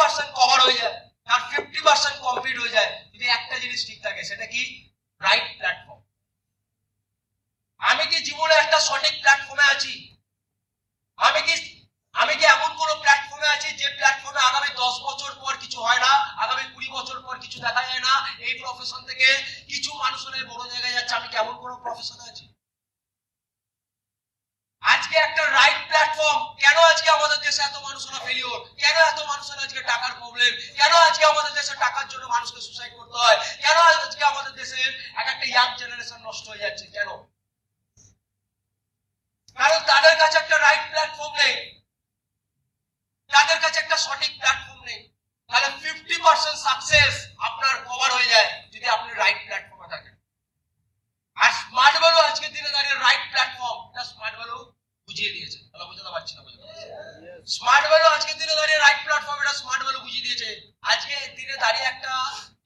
Percent cover হয়ে যায় তার ফিফটি পার্সেন্ট কমপ্লিট হয়ে যায়। যদি একটা জিনিস ঠিক থাকে, সেটা কি? রাইট প্ল্যাটফর্ম আমি কি জীবনে একটা সঠিক প্ল্যাটফর্মে আছি? আমি কি আমি কি এমন কোন প্ল্যাটফর্মে আছি যে প্ল্যাটফর্মে আগামী দশ বছর পর কিছু হয় না, আগামী কুড়ি বছর পর কিছু দেখা যায় না? এই প্রফেশন থেকে কিছু মানুষের বড় জায়গায় যাচ্ছে, আমি কেমন কোন প্রফেশনে আছি? আজকে একটা রাইট প্ল্যাটফর্ম কেন আজকে আমাদের দেশে এত মানুষরা ফেলিওর কেন এত মানুষের আজকে টাকার প্রবলেম কেন আজকে আমাদের দেশে টাকার জন্য মানুষকে সুসাইড করতে হয়? কেন আজকে আমাদের দেশের এক একটা ইয়াং জেনারেশন নষ্ট হয়ে যাচ্ছে? কেন? কারণ তাদের কাছে একটা রাইট প্ল্যাটফর্ম নেই। তাদের কাছে একটা সঠিক প্ল্যাটফর্ম নেই। তাহলে ফিফটি পার্সেন্ট সাকসেস আপনার কভার হয়ে যায়, যদি আপনি রাইট প্ল্যাটফর্মে থাকেন আর স্মার্ট ভ্যালু আজকের দিনে দাঁড়িয়ে রাইট প্ল্যাটফর্ম এটা স্মার্ট ভ্যালু বুঝিয়ে দিয়েছে তাহলে বুঝতে পারছি না বুঝতে স্মার্ট ভ্যালু আজকের দিনে দাঁড়িয়ে রাইট প্ল্যাটফর্ম এটা স্মার্ট ভ্যালু বুঝিয়ে দিয়েছে আজকে দিনে দাঁড়িয়ে একটা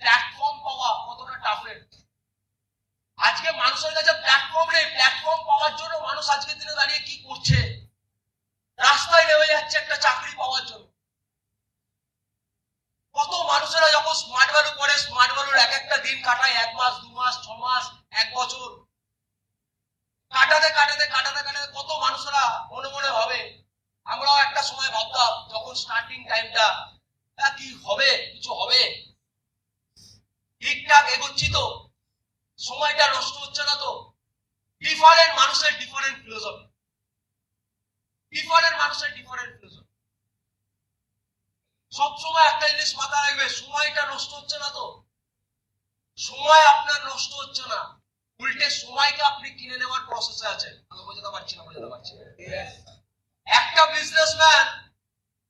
প্ল্যাটফর্ম পাওয়া কতটা টাফের আজকে মানুষের কাছে প্ল্যাটফর্ম নেই। প্ল্যাটফর্ম পাওয়ার জন্য মানুষ আজকের দিনে দাঁড়িয়ে কি করছে? রাস্তায় নেমে যাচ্ছে একটা চাকরি পাওয়ার জন্য। কত মানুষেরা যখন স্মার্ট ভ্যালু করে স্মার্ট ভ্যালুর এক একটা দিন কাটায়, এক মাস, দু মাস, ছ মাস, এক বছর। কাটাতে কাটাতে কাটাতে কাটাতে কত মানুষেরা মনে মনে হবে আমরাও একটা সময় ভাবতাম যখন স্টার্টিং টাইমটা কি হবে? কিছু হবে? ঠিকঠাক এগোচ্ছি তো। সময়টা নষ্ট হচ্ছে না তো? ডিফারেন্ট মানুষের ডিফারেন্ট ফিলোসফি ডিফারেন্ট মানুষের ডিফারেন্ট ফিলোসফি সবসময় একটা জিনিস মাথায় রাখবে, সময়টা নষ্ট হচ্ছে না তো? সময় আপনার নষ্ট হচ্ছে না। উল্টে সময়কে আপনি কিনে নেওয়ার প্রসেসে আছেন। আমি বোঝাতে পারছি না, বোঝাতে পারছি একটা বিজনেসম্যান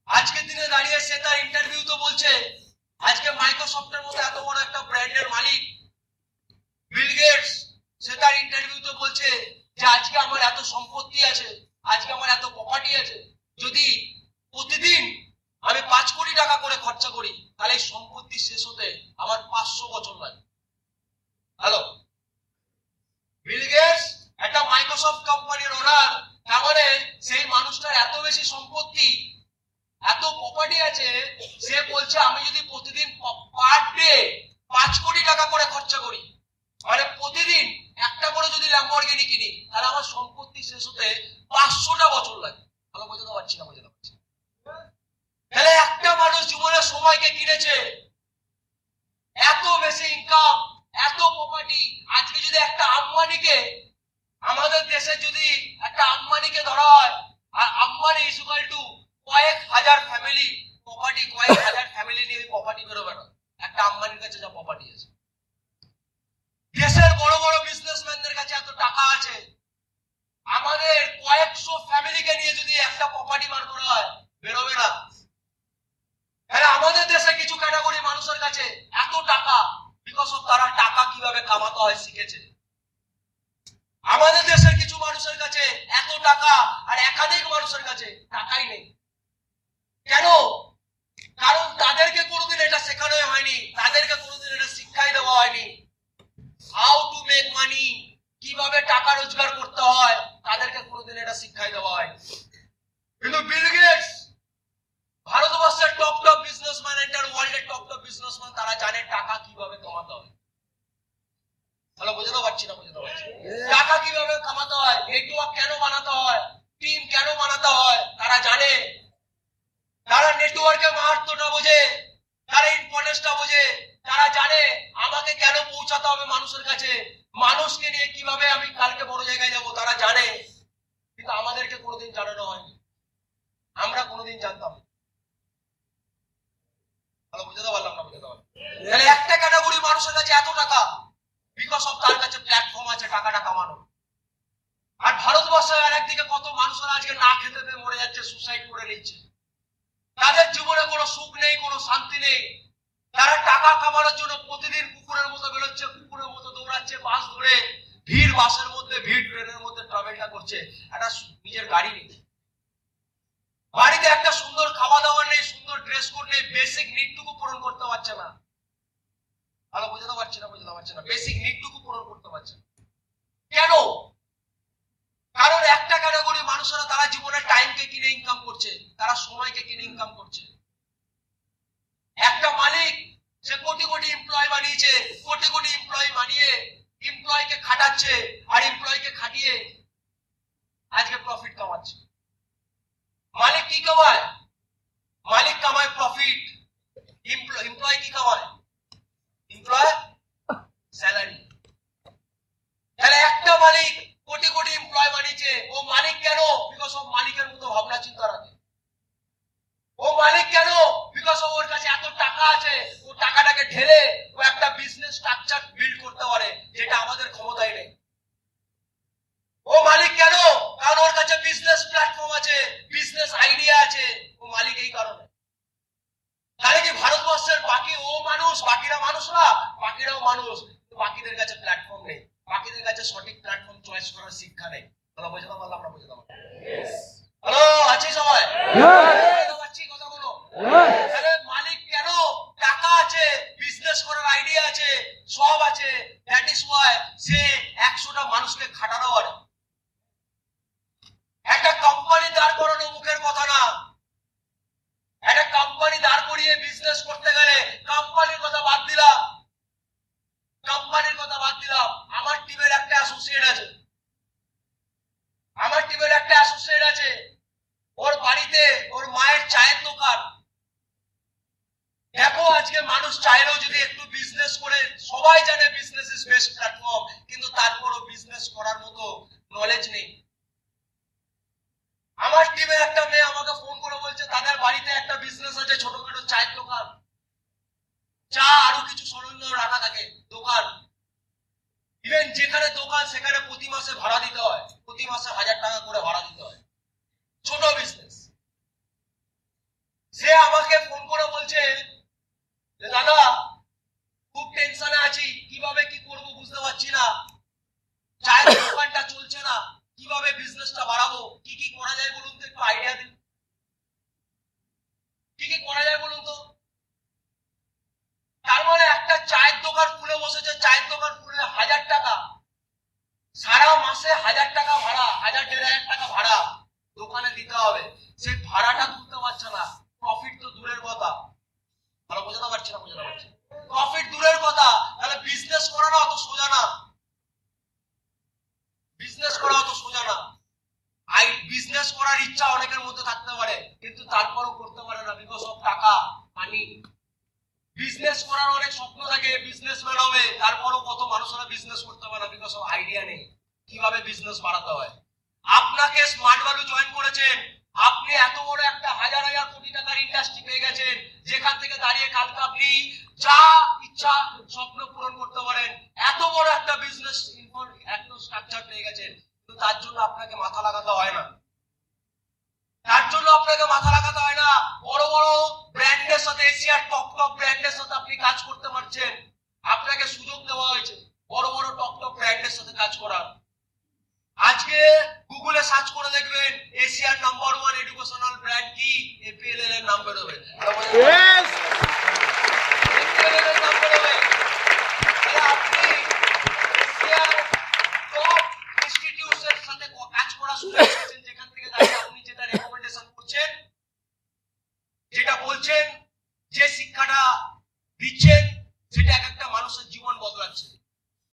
আজকের দিনে দাঁড়িয়ে সে তার ইন্টারভিউ তো বলছে, আজকে মাইক্রোসফটের মতো এত বড় একটা ব্র্যান্ডের মালিক বিল গেটস সে তার ইন্টারভিউতে বলছে যে আজকে আমার এত সম্পত্তি আছে, আজকে আমার এত প্রপার্টি আছে, যদি প্রতিদিন আমি পাঁচ কোটি টাকা করে খরচা করি, তাহলে সম্পত্তি শেষ হতে আমার পাঁচশো বছর লাগে। হ্যালো বিল গেটস একটা মাইক্রোসফট কোম্পানির ওনার তার মানে সেই মানুষটার এত বেশি সম্পত্তি, এত প্রপার্টি আছে, সে বলছে আমি যদি প্রতিদিন পার ডে পাঁচ কোটি টাকা করে খরচা করি মানে প্রতিদিন একটা করে যদি ল্যাম্বরগিনি কিনি, তাহলে আমার সম্পত্তি শেষ হতে পাঁচশোটা বছর লাগে। ভালো বোঝাতে পারছি না, বোঝাতে পারছি তাহলে একটা মানুষ জীবনের সময়কে কিনেছে। এত বেশি ইনকাম এত প্রপার্টি আজকে যদি একটা আম্বানিকে, আমাদের দেশে যদি একটা আম্বানিকে ধরা হয়, আর আম্বানি ইসুকাল টু কয়েক হাজার ফ্যামিলি প্রপার্টি কয়েক হাজার ফ্যামিলি নিয়ে প্রপার্টি বেরোবে না। একটা আম্বানির কাছে যা প্রপার্টি আছে। বড় বড় বিজনেসম্যানদের কাছে এত টাকা আছে? আমাদের কয়েকশো ফ্যামিলিকে নিয়ে যদি একটা প্রপার্টি বার করা হয়, বেরোবে না। হ্যাঁ আমাদের দেশে কিছু ক্যাটাগরি মানুষের কাছে এত টাকা বিকজ অফ তারা টাকা কীভাবে কামাতে হয় শিখেছে। আমাদের দেশের কিছু মানুষের কাছে এত টাকা, আর একাধিক মানুষের কাছে টাকাই নেই। কেন? কারণ তাদেরকে কোনোদিন এটা শেখানো হয়নি, তাদেরকে কোনোদিন এটা শিক্ষাই দেওয়া হয়নি। মানি কীভাবে টাকা রোজগার করতে হয় তাদেরকে কোনোদিন এটা শিক্ষাই দেওয়া হয়নি। কিন্তু বিল গেটস ভারতবর্ষের টপ টপ বিজনেসম্যান এন্টার ওয়ার্ল্ডের টপ টপ বিজনেসম্যান তারা জানে টাকা কীভাবে কামাতে হয়। তাহলে বোঝাতে পারছি না বোঝাতে পারছি। টাকা কীভাবে কামাতে হয় নেটওয়ার্ক কেন বানাতে হয় টিম কেন বানাতে হয় তারা জানে। তারা নেটওয়ার্কের মাহাত্মটা বোঝে তারা ইম্পর্টেন্সটা বোঝে তারা জানে আমাকে কেন পৌঁছাতে হবে মানুষের কাছে। মানুষকে নিয়ে কীভাবে আমি কালকে বড় জায়গায় যাব তারা জানে, কিন্তু আমাদেরকে কোনোদিন জানানো হয়নি। আমরা কোনোদিন জানতাম ভালো বুঝাতে পারলাম না, বুঝাতে পারলাম। তাহলে একটা ক্যাটাগরি মানুষের কাছে এত টাকা বিকজ অফ তার কাছে প্ল্যাটফর্ম আছে, টাকাটা কামানো। আর ভারতবর্ষে আর একদিকে কত মানুষেরা আজকে না খেতে পেয়ে মরে যাচ্ছে সুসাইড করে নিচ্ছে। তাদের জীবনে কোনো সুখ নেই, কোনো শান্তি নেই। তারা টাকা কামানোর জন্য প্রতিদিন কুকুরের মতো বেরোচ্ছে কুকুরের মতো দৌড়াচ্ছে, বাস ধরে ভিড়, বাসের মধ্যে ভিড়, ট্রেনের মধ্যে ট্রাভেলটা করছে, একটা নিজের গাড়ি নেই। বাড়িতে একটা সুন্দর খাওয়া দাওয়া নেই, সুন্দর ড্রেস কোড নেই বেসিক নিডটুকু পূরণ করতে পারছে না। ভালো বোঝাতে পারছে না, বোঝাতে পারছে না বেসিক নিডটুকু পূরণ করতে পারছে না। কেন? কারণ একটা ক্যাটাগরি মানুষেরা তারা জীবনের টাইমকে কিনে ইনকাম করছে, তারা সময়কে কিনে ইনকাম করছে। একটা মালিক সে কোটি কোটি এমপ্লয় বানিয়েছে, কোটি কোটি এমপ্লয় বানিয়ে এমপ্লয়কে খাটাচ্ছে আর এমপ্লয়কে খাটিয়ে আজকে প্রফিট কামাচ্ছে। মালিক কি কামায়? মালিক কামায় প্রফিট আছে ও টাকাটাকে ঢেলে ও একটা বিজনেস স্ট্রাকচার বিল্ড করতে পারে যেটা আমাদের ক্ষমতায় নেই। ও মালিক কেন? কারণ ওর কাছে বিজনেস প্ল্যাটফর্ম আছে বিজনেস আইডিয়া আছে ও মালিক এই কারণে। তাহলে কি ভারতবর্ষের বাকি ও মানুষ বাকিরা মানুষ না বাকিরাও মানুষ। বাকিদের কাছে প্ল্যাটফর্ম নেই। বাকিদের কাছে সঠিক প্ল্যাটফর্ম চয়েস করার শিক্ষা নেই। তাহলে বোঝাতে পারলাম আমরা বোঝাতে পারলাম হ্যালো আছি সবাই? বুঝতে পারছি কথাগুলো তাহলে মালিক কেন টাকা আছে বিজনেস করার আইডিয়া আছে, সব আছে। দ্যাট ইজ ওয়াই সে একশোটা মানুষকে খাটানো পারে একটা কোম্পানি দাঁড় করানো মুখের কথা না। একটা কোম্পানি দাঁড় করিয়ে বিজনেস করতে গেলে কোম্পানির কথা বাদ দিলাম। কোম্পানির কথা বাদ দিলাম। আমার টিমের একটা অ্যাসোসিয়েট আছে আমার টিমের একটা অ্যাসোসিয়েট আছে ওর বাড়িতে ওর মায়ের চায়ের দোকান দেখো আজকে মানুষ চাইলেও যদি একটু বিজনেস করে সবাই জানে বিজনেস ইজ বেস্ট প্ল্যাটফর্ম কিন্তু তারপরও বিজনেস করার মতো নলেজ নেই। আমার টিমের একটা মেয়ে আমাকে ফোন করে বলছে, তাদের বাড়িতে একটা বিজনেস আছে, ছোটখাটো চায়ের দোকান। চা আরও কিছু সরঞ্জাম রাখা থাকে, দোকান। ইভেন যেখানে দোকান, সেখানে প্রতি মাসে ভাড়া দিতে হয়। প্রতি মাসে হাজার টাকা করে ভাড়া দিতে হয় ছোট বিজনেস সে আমাকে ফোন করে বলছে যে দাদা খুব টেনশনে আছি কীভাবে কি করব বুঝতে পারছি না চায়ের দোকানটা চলছে না কীভাবে বিজনেসটা বাড়াবো কি কি করা যায় বলুন তো একটু আইডিয়া দিন কি কি করা যায় বলুন তো তার মানে একটা চায়ের দোকান খুলে বসেছে চায়ের দোকান খুলে হাজার টাকা সারা মাসে হাজার টাকা ভাড়া হাজার দেড় হাজার টাকা ভাড়া দোকানে দিতে হবে ভাড়াটা তুলতে পারছে না। প্রফিট তো দূরের কথা। ভালো বোঝাতে পারছি না, বোঝাতে পারছি প্রফিট দূরের কথা। তাহলে বিজনেস করা না, অত সোজা না। বিজনেস করা অত সোজা না। আই বিজনেস করার ইচ্ছা অনেকের মধ্যে থাকতে পারে, কিন্তু তারপরও করতে পারে না বিকজ অফ টাকা মানি বিজনেস করার অনেক স্বপ্ন থাকে বিজনেসম্যান হবে, তারপরও কত মানুষেরা বিজনেস করতে পারে না বিকজ অফ আইডিয়া নেই। কীভাবে বিজনেস বাড়াতে হয়? আপনাকে স্মার্ট ভ্যালু জয়েন করেছেন আপনি এত বড় একটা হাজার হাজার কোটি টাকার ইন্ডাস্ট্রি পেয়ে গেছেন, যেখান থেকে দাঁড়িয়ে কালকে আপনি যা ইচ্ছা স্বপ্ন পূরণ করতে পারেন। এত বড় একটা বিজনেস একটা স্ট্রাকচার পেয়ে গেছেন, কিন্তু তার জন্য আপনাকে মাথা লাগাতে হয় না। তার জন্য আপনাকে মাথা লাগাতে হয় না। বড় বড় ব্র্যান্ডের সাথে এশিয়ার টপ টপ ব্র্যান্ডের সাথে আপনি কাজ করতে পারছেন আপনাকে সুযোগ দেওয়া হয়েছে বড় বড় টপ টপ ব্র্যান্ডের সাথে কাজ করার আজকে গুগলে সার্চ করে দেখবেন এশিয়ার নাম্বার ওয়ান এডুকেশনাল ব্র্যান্ড কি এপিএলএল এর নাম বেরোবে! APLL এর নাম